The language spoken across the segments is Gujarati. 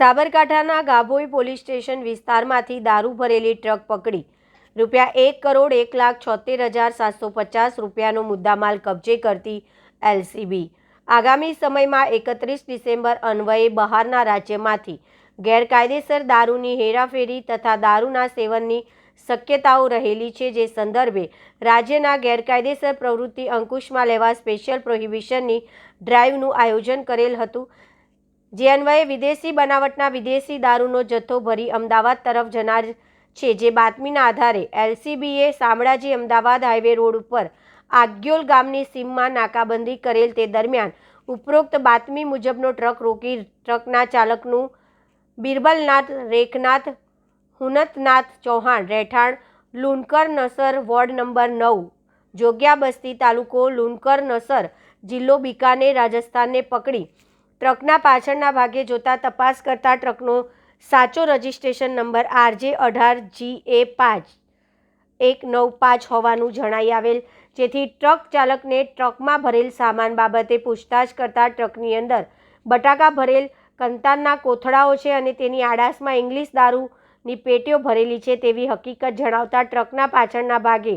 સાબરકાંઠાના ગાભોઈ પોલીસ સ્ટેશન વિસ્તારમાંથી દારૂ ભરેલી ટ્રક પકડી. રૂપિયા એક કરોડ એક લાખ છોતેર હજાર સાતસો પચાસ રૂપિયાનો મુદ્દામાલ કબજે કરતી એલસીબી. આગામી સમયમાં એકત્રીસ ડિસેમ્બર અન્વયે બહારના રાજ્યમાંથી ગેરકાયદેસર દારૂની હેરાફેરી તથા દારૂના સેવનની શક્યતાઓ રહેલી છે, જે સંદર્ભે રાજ્યના ગેરકાયદેસર પ્રવૃત્તિ અંકુશમાં લેવા સ્પેશિયલ પ્રોહિબિશનની ડ્રાઈવનું આયોજન કરેલ હતું. જે અન્વયે વિદેશી બનાવટના વિદેશી દારૂનો જથ્થો ભરી અમદાવાદ તરફ જનાર છે, જે બાતમીના આધારે એલસીબીએ શામળાજી અમદાવાદ હાઈવે રોડ ઉપર આગ્યોલ ગામની સીમમાં નાકાબંધી કરેલ તે દરમિયાન ઉપરોક્ત બાતમી મુજબનો ટ્રક રોકી ટ્રકના ચાલકનું બિરબલનાથ, રેખનાથ, હુનતનાથ ચૌહાણ, રહેઠાણ લુનકર નસર વોર્ડ નંબર નવ જોગ્યા બસ્તી તાલુકો લુનકર નસર જિલ્લો બિકાનેર, રાજસ્થાનને પકડી ટ્રકના પાછળના ભાગે જોતા તપાસ કરતા ટ્રકનો સાચો રજિસ્ટ્રેશન નંબર આરજે અઢાર જી એ પાંચ એક નવ પાંચ હોવાનું જણાઈ આવેલ, જેથી ટ્રક ચાલકને ટ્રકમાં ભરેલ સામાન બાબતે પૂછતાછ કરતા ટ્રકની અંદર બટાકા ભરેલ કંતાનના કોથળાઓ છે અને તેની આડાશમાં ઇંગ્લિશ દારૂની પેટીઓ ભરેલી છે તેવી હકીકત જણાવતા ટ્રકના પાછળના ભાગે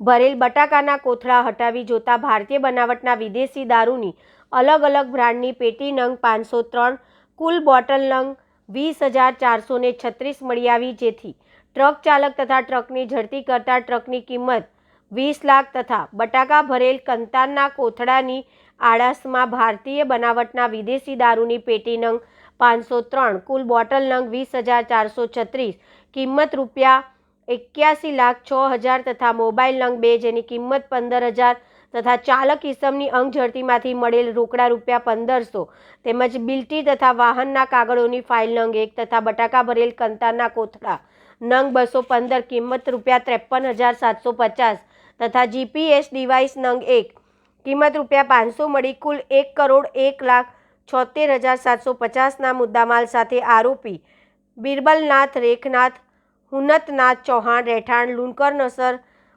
ભરેલ બટાકાના કોથળા હટાવી જોતા ભારતીય બનાવટના વિદેશી દારૂની અલગ અલગ બ્રાન્ડની પેટી નંગ પાંચસો ત્રણ, કુલ બોટલ નંગ વીસ હજાર ચારસો ને છત્રીસ મળી આવી, જેથી ટ્રક ચાલક તથા ટ્રકની ઝડપી કરતા ટ્રકની કિંમત વીસ લાખ તથા બટાકા ભરેલ કંતાનના કોથળાની આળસમાં ભારતીય બનાવટના વિદેશી દારૂની પેટી નંગ પાંચસો ત્રણ, કુલ બોટલ નંગ વીસ હજાર ચારસો છત્રીસ, કિંમત રૂપિયા એક્યાસી લાખ છ હજાર તથા મોબાઈલ નંગ બે જેની કિંમત પંદર હજાર તથા ચાલક ઇસમની અંગ ઝડતીમાંથી મળેલ રોકડા રૂપિયા પંદરસો તેમજ બિલ્ટી તથા વાહનના કાગળોની ફાઇલ નંગ એક તથા બટાકા ભરેલ કંતારના કોથળા નંગ બસો પંદર કિંમત રૂપિયા ત્રેપન હજાર સાતસો પચાસ તથા જીપીએસ ડિવાઇસ નંગ એક કિંમત રૂપિયા પાંચસો મળી કુલ એક કરોડ એક લાખ છોતેર હજાર સાતસો પચાસના મુદ્દામાલ સાથે આરોપી બિરબલનાથ રેખનાથ હુનતનાથ ચૌહાણ રહેઠાણ લુણકરનસર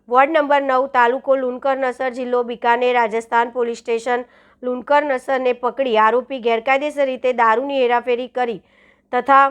વોર્ડ નંબર નવ, તાલુકો લુનકરનસર જિલ્લો બિકાનેર, રાજસ્થાન પોલીસ સ્ટેશન. લુનકરનસરને પકડી આરોપી ગેરકાયદેસર રીતે દારૂની હેરાફેરી કરી તથા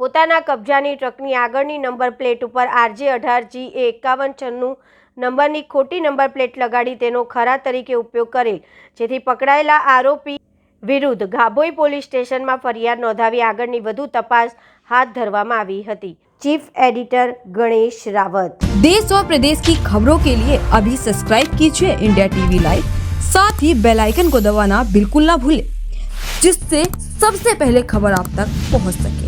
પોતાના કબજાની ટ્રકની આગળની નંબર પ્લેટ ઉપર આરજે અઢાર, જી એ એકાવન, છન્નું નંબરની ખોટી નંબર પ્લેટ લગાડી તેનો ખરા તરીકે ઉપયોગ કરેલ. જેથી પકડાયેલા આરોપી વિરુદ્ધ ગાભોઈ પોલીસ સ્ટેશનમાં ફરિયાદ નોંધાવી આગળની વધુ તપાસ હાથ ધરવામાં આવી હતી ચીફ એડિટર ગણેશ રાવત देश और प्रदेश की खबरों के लिए अभी सब्सक्राइब कीजिए इंडिया टीवी लाइव साथ ही बेल आइकन को दबाना बिल्कुल ना भूलें जिससे सबसे पहले खबर आप तक पहुंच सके